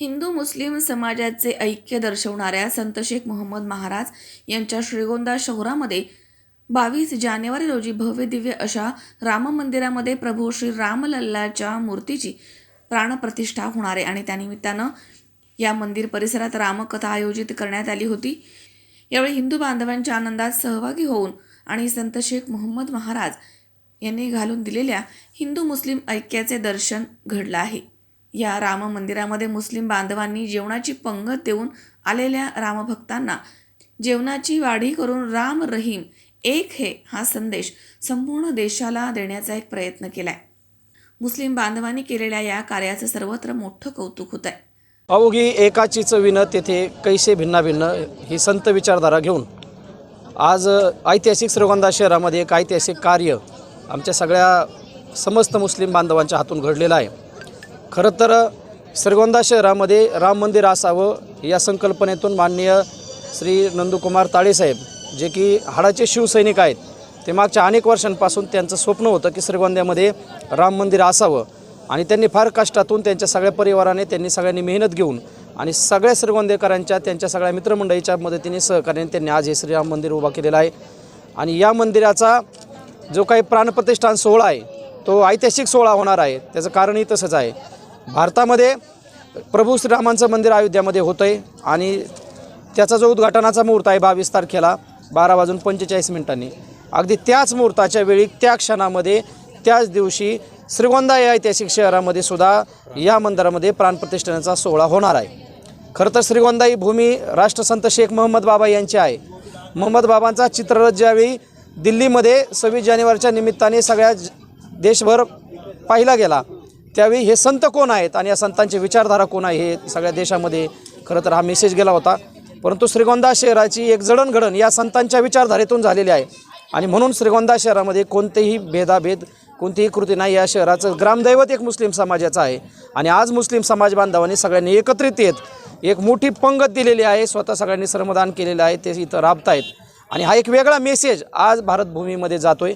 हिंदू मुस्लिम समाजाचे ऐक्य दर्शवणाऱ्या संत शेख मोहम्मद महाराज यांच्या श्रीगोंदा शहरामध्ये बावीस जानेवारी रोजी भव्य दिव्य अशा राम मंदिरामध्ये प्रभू श्री रामलल्लाच्या मूर्तीची प्राणप्रतिष्ठा होणार आहे आणि त्यानिमित्तानं या मंदिर परिसरात रामकथा आयोजित करण्यात आली होती. यावेळी हिंदू बांधवांच्या आनंदात सहभागी होऊन आणि संत शेख मोहम्मद महाराज यांनी घालून दिलेल्या हिंदू मुस्लिम ऐक्याचे दर्शन घडलं आहे. या राम मंदिरामध्ये मुस्लिम बांधवांनी जेवणाची पंगत देऊन आलेल्या रामभक्तांना जेवणाची वाढी करून राम रहीम एक हे हा संदेश संपूर्ण देशाला देण्याचा एक प्रयत्न केलाय. मुस्लिम बांधवांनी केलेल्या या कार्याचं सर्वत्र मोठं कौतुक होत आहे अवघी एकाची चवीनं तेथे कैसे भिन्ना भिन्न ही संत विचारधारा घेऊन. आज ऐतिहासिक श्रीगोंदा शहरामध्ये एक ऐतिहासिक कार्य आमच्या सगळ्या समस्त मुस्लिम बांधवांच्या हातून घडलेलं आहे. खरं तर श्रीगोंदा शहरामध्ये राम मंदिर असावं या संकल्पनेतून माननीय श्री नंदुकुमार ताळेसाहेब जे की हाडाचे शिवसैनिक आहेत ते मागच्या अनेक वर्षांपासून त्यांचं स्वप्न होतं की श्रीगोंद्यामध्ये राम मंदिर असावं. आणि त्यांनी फार कष्टातून त्यांच्या सगळ्या परिवाराने त्यांनी सगळ्यांनी मेहनत घेऊन आणि सगळ्या श्रीगोंदेकरांच्या त्यांच्या सगळ्या मित्रमंडळीच्या मदतीने सहकार्याने त्यांनी आज हे श्रीराम मंदिर उभा केलेलं आहे. आणि या मंदिराचा जो काही प्राणप्रतिष्ठान सोहळा आहे तो ऐतिहासिक सोहळा होणार आहे. त्याचं कारणही तसंच आहे. भारतामध्ये प्रभू श्रीरामांचं मंदिर अयोध्यामध्ये होतं आहे आणि त्याचा जो उद्घाटनाचा मुहूर्त आहे बावीस तारखेला बारा वाजून पंचेचाळीस मिनिटांनी. अगदी त्याच मुहूर्ताच्या वेळी त्या क्षणामध्ये त्याच दिवशी श्रीगोंदा या ऐतिहासिक शहरामध्ये सुद्धा या मंदिरामध्ये प्राणप्रतिष्ठानाचा सोहळा होणार आहे. खरं तर श्रीगोंदा ही भूमी राष्ट्रसंत शेख मोहम्मद बाबा यांची आहे. मोहम्मद बाबांचा चित्ररथ ज्यावेळी दिल्लीमध्ये सव्वीस जानेवारीच्या निमित्ताने सगळ्या ज- देशभर पाहिला गेला त्यावेळी हे संत कोण आहेत आणि या संतांची विचारधारा कोण आहे हे सगळ्या देशामध्ये खरं तर हा मेसेज गेला होता. परंतु श्रीगोंदा शहराची एक जडणघडण या संतांच्या विचारधारेतून झालेली आहे. आणि म्हणून श्रीगोंदा शहरामध्ये कोणतेही भेदाभेद कोणतीही कृती नाही. या शहराचं ग्रामदैवत एक मुस्लिम समाजाचं आहे. आणि आज मुस्लिम समाज बांधवांनी सगळ्यांनी एकत्रित येत एक मोठी पंगत दिलेली आहे. स्वतः सगळ्यांनी श्रमदान केलेलं आहे. ते इथं राबतायत. आणि हा एक वेगळा मेसेज आज भारतभूमीमध्ये जातो आहे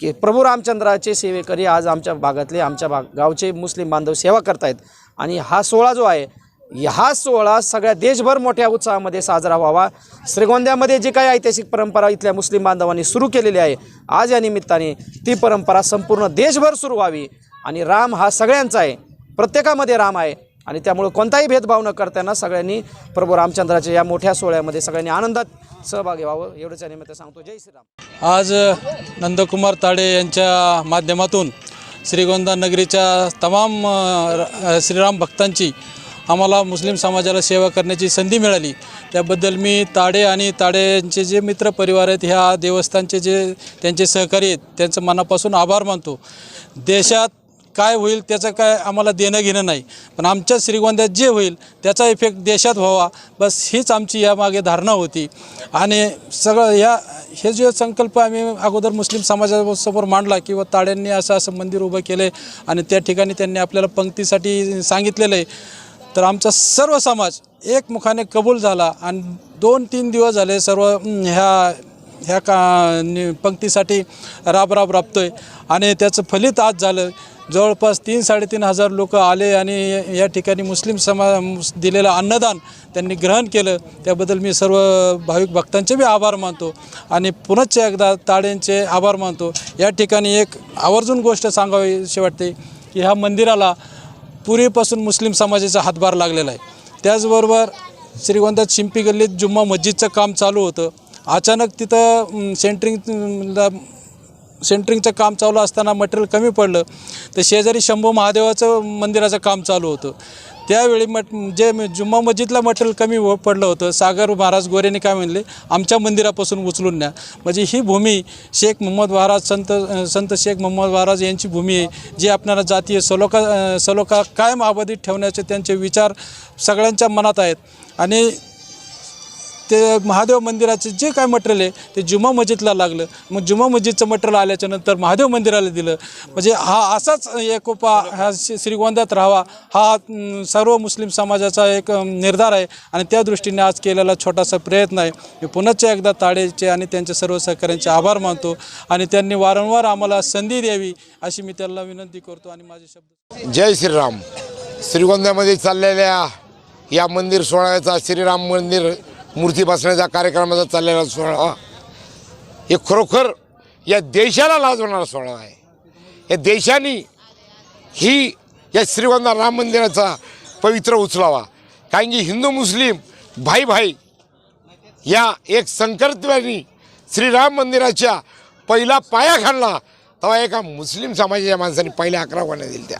की प्रभू रामचंद्राचे सेवेकरी आज आमच्या भागातले आमच्या भाग गावचे मुस्लिम बांधव सेवा करतायत. आणि हा सोहळा जो आहे हा सोहळा सगळ्या देशभर मोठ्या उत्साहामध्ये साजरा व्हावा. श्रीगोंद्यामध्ये जी काही ऐतिहासिक परंपरा इथल्या मुस्लिम बांधवांनी सुरू केलेली आहे आज या निमित्ताने ती परंपरा संपूर्ण देशभर सुरू व्हावी. आणि राम हा सगळ्यांचा आहे. प्रत्येकामध्ये राम आहे. आणि त्यामुळं कोणताही भेदभाव न करताना सगळ्यांनी प्रभू रामचंद्राच्या या मोठ्या सोहळ्यामध्ये सगळ्यांनी आनंदात सहभागी व्हावं. एवढंच या निमित्त सांगतो. जय श्रीराम. आज नंदकुमार ताडे यांच्या माध्यमातून श्रीगोंदा नगरीच्या तमाम र- श्रीराम भक्तांची आम्हाला मुस्लिम समाजाला सेवा करण्याची संधी मिळाली. त्याबद्दल मी ताडे आणि ताडे यांचे जे मित्र परिवार आहेत ह्या देवस्थानचे जे त्यांचे सहकारी आहेत त्यांचं मनापासून आभार मानतो. देशात काय होईल त्याचं काय आम्हाला देणं घेणं नाही. पण आमच्या श्रीगोंद्यात जे होईल त्याचा इफेक्ट देशात व्हावा. बस हीच आमची यामागे धारणा होती. आणि सगळं ह्या हे जे संकल्प आम्ही अगोदर मुस्लिम समाजासमोर मांडला किंवा ताड्यांनी असं असं मंदिर उभं केलं आहे आणि त्या ठिकाणी त्यांनी आपल्याला पंक्तीसाठी सांगितलेलं आहे तर आमचा सर्व समाज एकमुखाने कबूल झाला आणि दोन तीन दिवस झाले सर्व ह्या ह्या का नि- पंक्तीसाठी राब राब आहे आणि त्याचं फलित आज झालं. जवळपास तीन साडेतीन हजार लोक आले आणि या ठिकाणी मुस्लिम समा दिलेलं अन्नदान त्यांनी ग्रहण केलं. त्याबद्दल मी सर्व भाविक भक्तांचे बी आभार मानतो आणि पुनश्च एकदा ताड्यांचे आभार मानतो. या ठिकाणी एक आवर्जून गोष्ट सांगावीशी वाटते की ह्या मंदिराला पूर्वीपासून मुस्लिम समाजाचा हातभार लागलेला आहे. त्याचबरोबर श्रीगोंदात शिंपी गल्लीत जुम्मा मस्जिदचं काम चालू होतं. अचानक तिथं सेंटरिंगला सेंटरिंगचं काम चालू असताना मटेरियल कमी पडलं तर शेजारी शंभू महादेवाचं मंदिराचं काम चालू होतं. त्यावेळी मट जे जुम्मा मस्जिदला मटेरियल कमी पडलं होतं सागर महाराज गोरेने काय म्हणले आमच्या मंदिरापासून उचलून न्या. म्हणजे ही भूमी शेख मोहम्मद महाराज संत संत शेख मोहम्मद महाराज यांची भूमी आहे जी आपणाला जातीय सलोखा सलोका सलोखा कायम अबाधित ठेवण्याचे त्यांचे विचार सगळ्यांच्या मनात आहेत. आणि ते महादेव मंदिराचं जे काय मटेरियल आहे ते जुमा मस्जिदला लागलं. मग जुमा मस्जिदचं मटेरियल आल्याच्यानंतर महादेव मंदिराला दिलं. म्हणजे हा असाच एकोपा हा श्रीगोंद्यात राहावा हा सर्व मुस्लिम समाजाचा एक निर्धार आहे. आणि त्या दृष्टीने आज केलेला छोटासा प्रयत्न आहे. मी पुनश्च एकदा ताडेचे आणि त्यांच्या सर्व सहकाऱ्यांचे आभार मानतो. आणि त्यांनी वारंवार आम्हाला संधी द्यावी अशी मी त्यांना विनंती करतो. आणि माझे शब्द जय श्रीराम. श्रीगोंद्यामध्ये चाललेल्या या मंदिर सोहळ्याचा श्रीराम मंदिर मूर्ती बसण्याचा कार्यक्रमाचा चाललेला सोहळा. हे. खरोखर या देशाला लाजवणारा सोहळा आहे. या देशाने ही या श्रीगोंदा राम मंदिराचा पवित्र उचलावा. कारण की हिंदू मुस्लिम भाई भाई या एक संकल्पने श्रीराम मंदिराच्या पहिला पाया खाणला तेव्हा एका मुस्लिम समाजाच्या माणसाने पहिल्या अकरा गोण्या दिल्या त्या.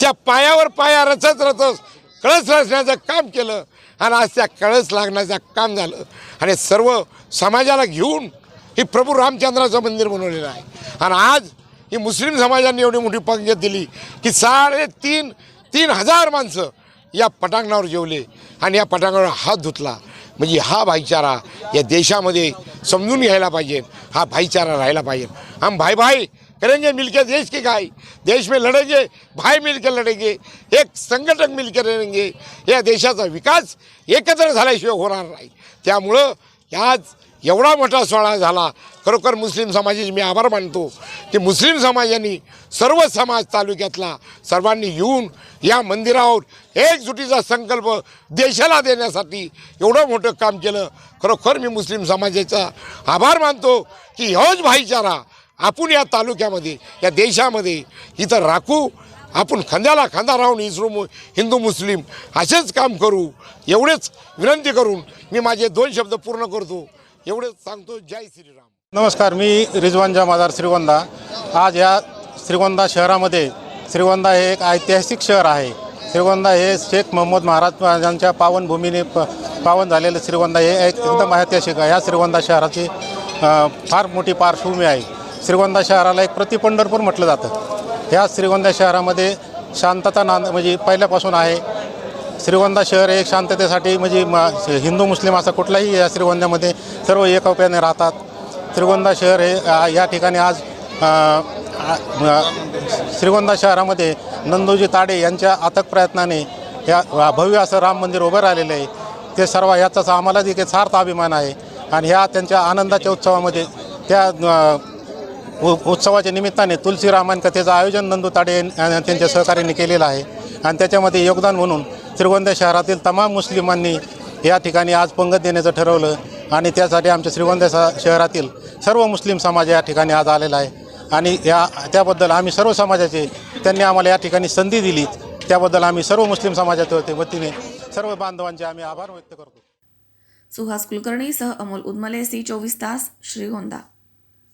त्या पायावर पाया रचत रचत कळस रचण्याचं काम केलं. आणि आज त्या कळस लागण्याचं काम झालं. आणि सर्व समाजाला घेऊन हे प्रभू रामचंद्राचं मंदिर बनवलेलं आहे. आणि आज ही मुस्लिम समाजाने एवढी मोठी पंगत दिली की साडेतीन तीन हजार माणसं या पटांगणावर जेवले आणि या पटांगणावर हात धुतला. म्हणजे हा भाईचारा या देशामध्ये समजून घ्यायला पाहिजे. हा भाईचारा राहायला पाहिजे. आम भाई भाई करेंगे मिलकर देश की गाय। देश में लड़ेंगे भाई मिलकर लढेंगे एक संघटन मिलकर रहेंगे या देशाचा विकास एकत्र झाल्याशिवाय होणार नाही. त्यामुळं आज एवढा मोठा सोहळा झाला. खरोखर मुस्लिम समाजाचे मी आभार मानतो की मुस्लिम समाजाने सर्व समाज तालुक्यातला सर्वांनी येऊन या मंदिरावर एकजुटीचा संकल्प देशाला देण्यासाठी एवढं मोठं काम केलं. खरोखर मी मुस्लिम समाजाचा आभार मानतो की ह्योच भाईचारा आपण या तालुक्यामध्ये या देशामध्ये इथं राखू आपण खांद्याला खांदा राहून इस्रो मु हिंदू मुस्लिम असेच काम करू एवढेच विनंती करून मी माझे दोन शब्द पूर्ण करतो. एवढेच सांगतो. जय श्रीराम. नमस्कार मी रिजवान जामादार श्रीगोंदा. आज या श्रीगोंदा शहरामध्ये श्रीगोंदा हे एक ऐतिहासिक शहर आहे. श्रीगोंदा हे शेख मोहम्मद महाराजांच्या पावनभूमीने प पावन झालेलं श्रीगोंदा हे एक एकदम ऐतिहासिक आहे. ह्या श्रीगोंदा शहराची फार मोठी पार्श्वभूमी आहे. श्रीगोंदा शहराला एक प्रतिपंढरपूर म्हटलं जातं. ह्या श्रीगोंदा शहरामध्ये शांतता नांद म्हणजे पहिल्यापासून आहे. श्रीगोंदा शहर हे एक शांततेसाठी म्हणजे म हिंदू मुस्लिम असा कुठलाही या श्रीगोंद्यामध्ये सर्व एकोप्याने राहतात. श्रीगोंदा शहर हे या ठिकाणी आज श्रीगोंदा शहरामध्ये नंदोजी ताडे यांच्या अथक प्रयत्नाने या भव्य असं राम मंदिर उभं राहिलेलं आहे. ते सर्व याचाच आम्हाला देखील सार्थ अभिमान आहे. आणि ह्या त्यांच्या आनंदाच्या उत्सवामध्ये त्या उत्सवाच्या निमित्ताने तुलसी रामायण कथेचं आयोजन नंदू ताडे त्यांच्या सहकार्याने केलेलं आहे. आणि त्याच्यामध्ये योगदान म्हणून श्रीगोंदा शहरातील तमाम मुस्लिमांनी या ठिकाणी आज पंगत देण्याचं ठरवलं. आणि त्यासाठी आमच्या श्रीगोंदा शहरातील सर्व मुस्लिम समाज या ठिकाणी आज आलेला आहे. आणि या त्याबद्दल आम्ही सर्व समाजाचे त्यांनी आम्हाला या ठिकाणी संधी दिली त्याबद्दल आम्ही सर्व मुस्लिम समाजाच्या वतीने सर्व बांधवांचे आम्ही आभार व्यक्त करतो. सुहास कुलकर्णी सह अमोल उदमले सी चोवीस तास श्रीगोंदा.